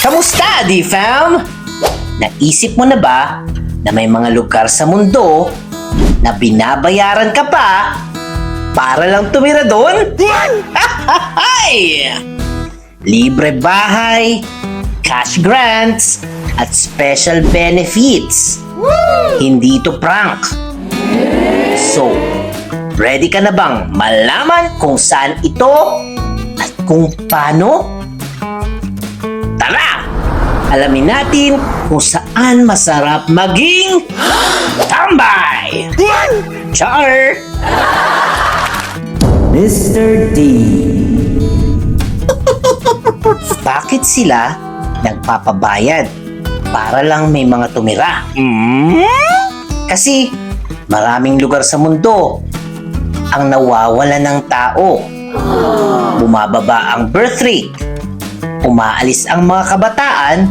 Kamusta, D-Fam? Naisip mo na ba na may mga lugar sa mundo na binabayaran ka pa para lang tumira doon? Hay! Libre bahay, cash grants, at special benefits. Hindi ito prank. So, ready ka na bang malaman kung saan ito at kung paano? Tara! Alamin natin kung saan masarap maging tambay! Char! Mr. D Bakit sila nagpapabayad para lang may mga tumira? Kasi maraming lugar sa mundo ang nawawala ng tao. Bumababa ang birth rate. Umaalis ang mga kabataan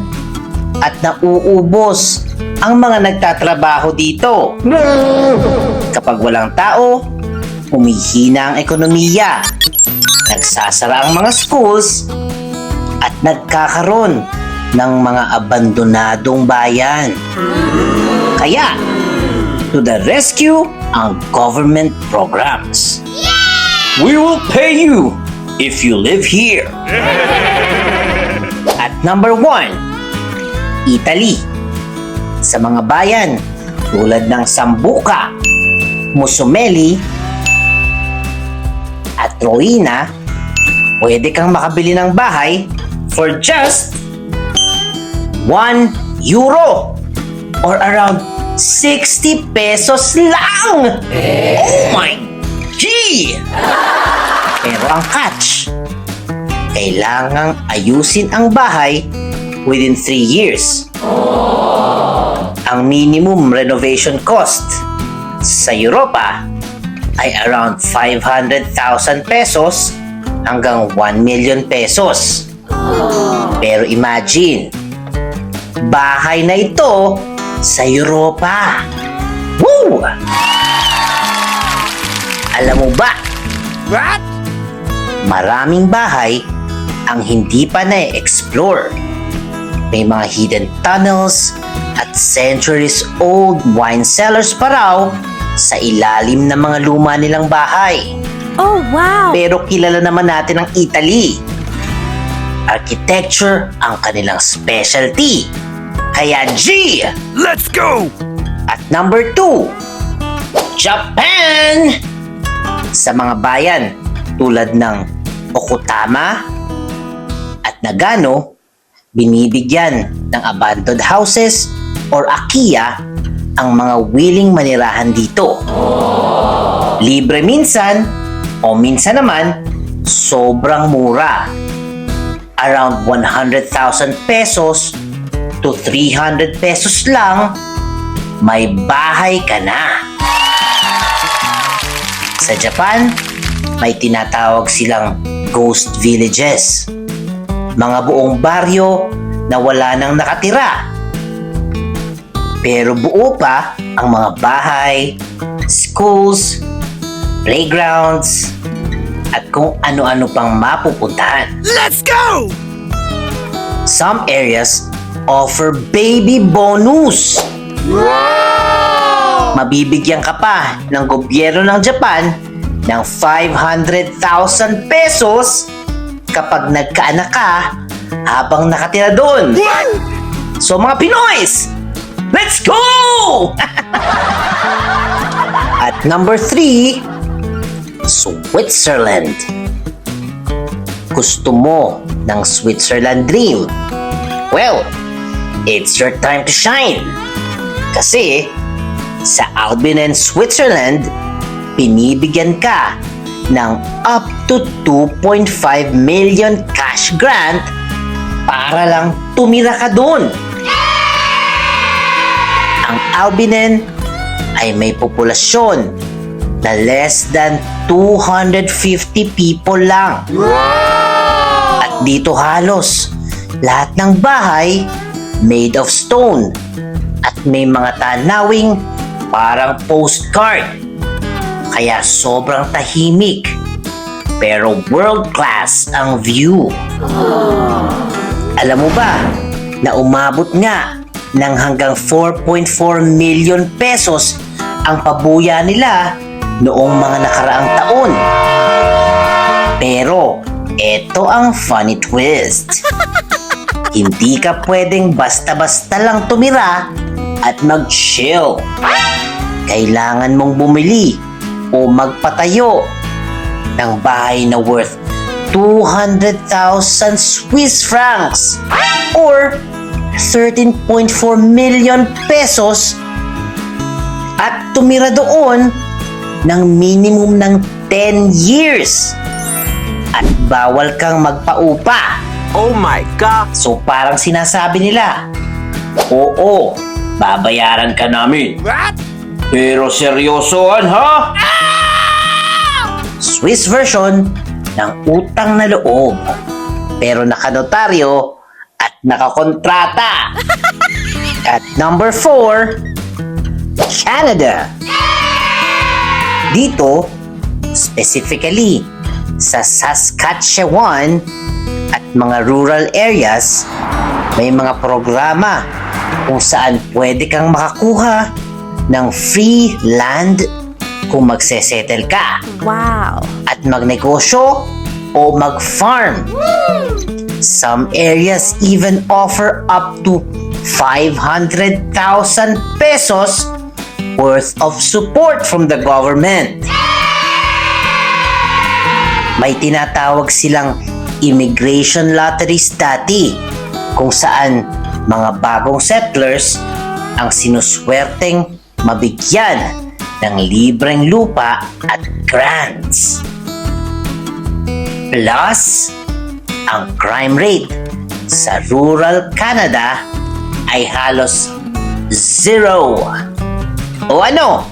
at nauubos ang mga nagtatrabaho dito. Kapag walang tao, humihina ang ekonomiya. Nagsasara ang mga schools at nagkakaroon ng mga abandonadong bayan. Kaya, to the rescue ang government programs. We will pay you if you live here. Number one, Italy. Sa mga bayan tulad ng Sambuca, Musumeli, at Roina, pwede kang makabili ng bahay for just 1 euro or around 60 pesos lang! Oh my G! Pero ang catch, kailangang ayusin ang bahay within 3 years. Ang minimum renovation cost sa Europa ay around 500,000 pesos hanggang 1 million pesos. Pero imagine, bahay na ito sa Europa. Woo! Alam mo ba? What? Maraming bahay ang hindi pa na-explore. May mga hidden tunnels at centuries-old wine cellars pa raw sa ilalim ng mga luma nilang bahay. Oh, wow! Pero kilala naman natin ang Italy. Architecture ang kanilang specialty. Kaya G! Let's go! At number 2, Japan! Sa mga bayan tulad ng Okutama Nagano, binibigyan ng abandoned houses or akiya ang mga willing manirahan dito. Libre minsan o minsan naman sobrang mura. Around 100,000 pesos to 300 pesos lang may bahay ka na. Sa Japan, may tinatawag silang ghost villages. Mga buong baryo na wala nang nakatira. Pero buo pa ang mga bahay, schools, playgrounds, at kung ano-ano pang mapupuntahan. Let's go! Some areas offer baby bonus. Mabibigyan ka pa ng gobyerno ng Japan ng 500,000 pesos kapag nagkaanak ka habang nakatira doon. So mga Pinoys, let's go! At number 3, Switzerland. Gusto mo ng Switzerland dream? Well, it's your time to shine. Kasi sa Albion Switzerland, pinibigyan ka ng up to 2.5 million cash grant para lang tumira ka doon. Ang Albinen ay may populasyon na less than 250 people lang. At dito halos lahat ng bahay made of stone at may mga tanawing parang postcard. Kaya sobrang tahimik pero world class ang view. Alam mo ba na umabot nga ng hanggang 4.4 million pesos ang pabuya nila noong mga nakaraang taon. Pero, eto ang funny twist. Hindi ka pwedeng basta-basta lang tumira at mag-chill. Kailangan mong bumili o magpatayo ng bahay na worth 200,000 Swiss francs or 13.4 million pesos at tumira doon ng minimum ng 10 years at bawal kang magpaupa. Oh my god. So parang sinasabi nila, Oo, babayaran ka namin. What? Pero seryosoan ha? Swiss version ng utang na loob. Pero nakanotaryo at nakakontrata. At number 4, Canada. Dito, specifically sa Saskatchewan at mga rural areas, may mga programa kung saan pwede kang makakuha ng free land kung magsesettle ka Wow. at magnegosyo o mag-farm. Some areas even offer up to 500,000 pesos worth of support from the government. May tinatawag silang immigration lotteries dati kung saan mga bagong settlers ang sinuswerteng mabigyan ng libreng lupa at grants. Plus, ang crime rate sa rural Canada ay halos zero. O ano?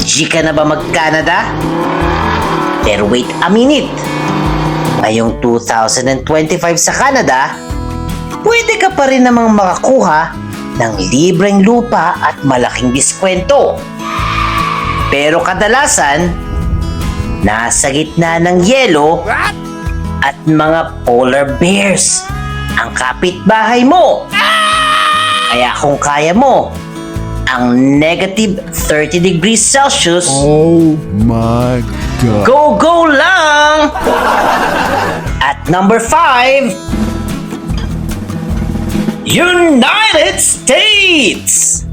G na ba mag-Canada? Pero wait a minute. Ngayong 2025 sa Canada, pwede ka pa rin namang makakuha ng libreng lupa at malaking diskwento. Pero kadalasan, nasa gitna ng yelo at mga polar bears ang kapitbahay mo. Kaya kung kaya mo, ang negative 30 degrees Celsius, Oh my god. go go lang! At number 5, United States!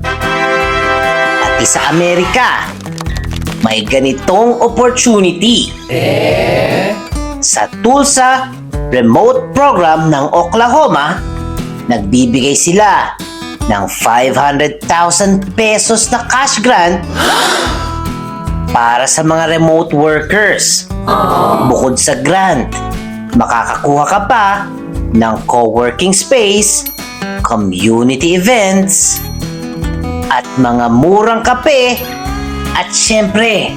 At sa Amerika, may ganitong opportunity. Sa Tulsa Remote Program ng Oklahoma, nagbibigay sila ng 500,000 pesos na cash grant para sa mga remote workers. Bukod sa grant, makakakuha ka pa ng co-working space, community events, at mga murang kape, at syempre,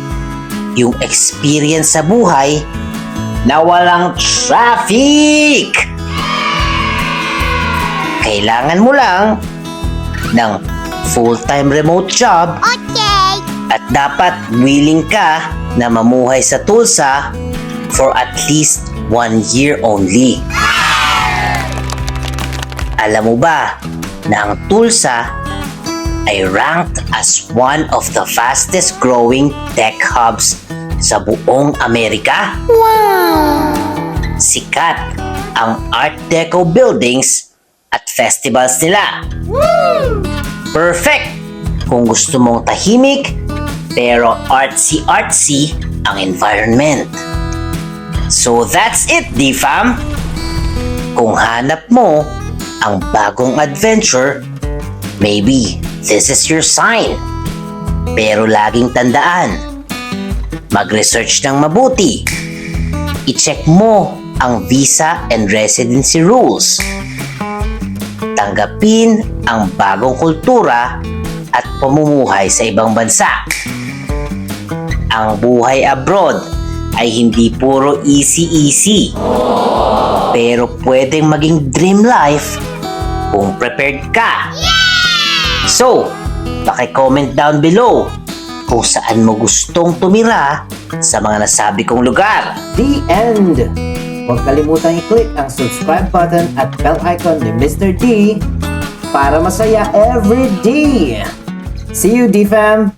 yung experience sa buhay na walang traffic. Kailangan mo lang ng full-time remote job Okay. at dapat willing ka na mamuhay sa Tulsa for at least one year only. Alam mo ba na ang Tulsa ay ranked as one of the fastest growing tech hubs sa buong Amerika? Wow. Sikat ang Art Deco buildings at festivals nila. Perfect kung gusto mong tahimik pero artsy-artsy ang environment. So that's it, D-Fam! Kung hanap mo ang bagong adventure, maybe this is your sign. Pero laging tandaan, mag-research ng mabuti. I-check mo ang visa and residency rules. Tanggapin ang bagong kultura at pamumuhay sa ibang bansa. Ang buhay abroad ay hindi puro easy-easy. Pero pwedeng maging dream life kung prepared ka. So, paki-comment down below kung saan mo gustong tumira sa mga nasabi kong lugar. The end! huwag kalimutang i-click ang subscribe button at bell icon ni Mr. D para masaya every day. See you, D-Fam!